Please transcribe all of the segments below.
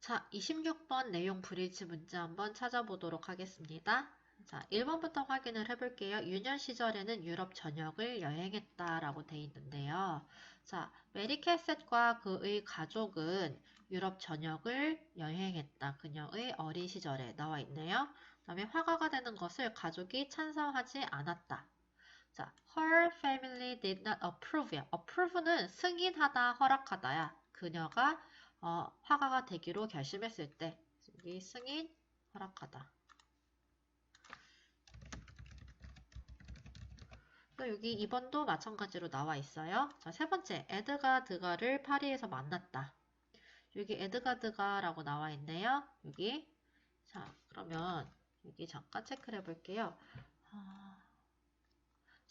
자, 26번 내용 브리지 문제 한번 찾아보도록 하겠습니다. 자, 1번부터 확인을 해볼게요. 유년 시절에는 유럽 전역을 여행했다라고 돼 있는데요. 자, 메리 캐셋과 그의 가족은 유럽 전역을 여행했다. 그녀의 어린 시절에 나와 있네요. 그 다음에 화가가 되는 것을 가족이 찬성하지 않았다. 자, her family did not approve. approve는 승인하다, 허락하다야. 그녀가 어, 화가가 되기로 결심했을 때 여기 승인, 허락하다. 또 여기 2번도 마찬가지로 나와 있어요. 자, 세 번째, 에드가드가를 파리에서 만났다. 여기 에드가드가라고 나와 있네요. 여기. 자, 그러면 여기 잠깐 체크를 해볼게요. 아,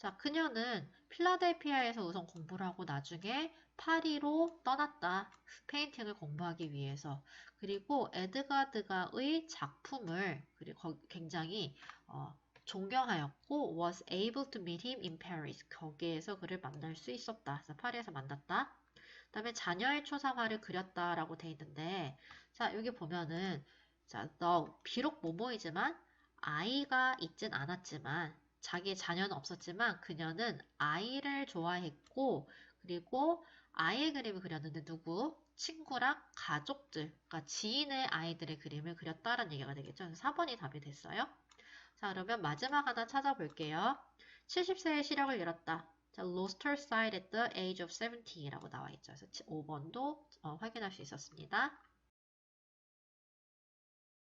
자, 그녀는 필라델피아에서 우선 공부를 하고 나중에 파리로 떠났다. 페인팅을 공부하기 위해서. 그리고 에드가드가의 작품을 그리고 굉장히 어, 존경하였고 was able to meet him in Paris. 거기에서 그를 만날 수 있었다. 그래서 파리에서 만났다. 그 다음에 자녀의 초상화를 그렸다라고 돼 있는데 자 여기 보면은 자 너 비록 모모이지만 아이가 있진 않았지만 자기의 자녀는 없었지만 그녀는 아이를 좋아했고 그리고 아이의 그림을 그렸는데 누구? 친구랑 가족들, 그러니까 지인의 아이들의 그림을 그렸다라는 얘기가 되겠죠. 그래서 4번이 답이 됐어요. 자, 그러면 마지막 하나 찾아볼게요. 70세의 시력을 잃었다. 자, lost her sight at the age of 70라고 나와 있죠. 그래서 5번도 어, 확인할 수 있었습니다.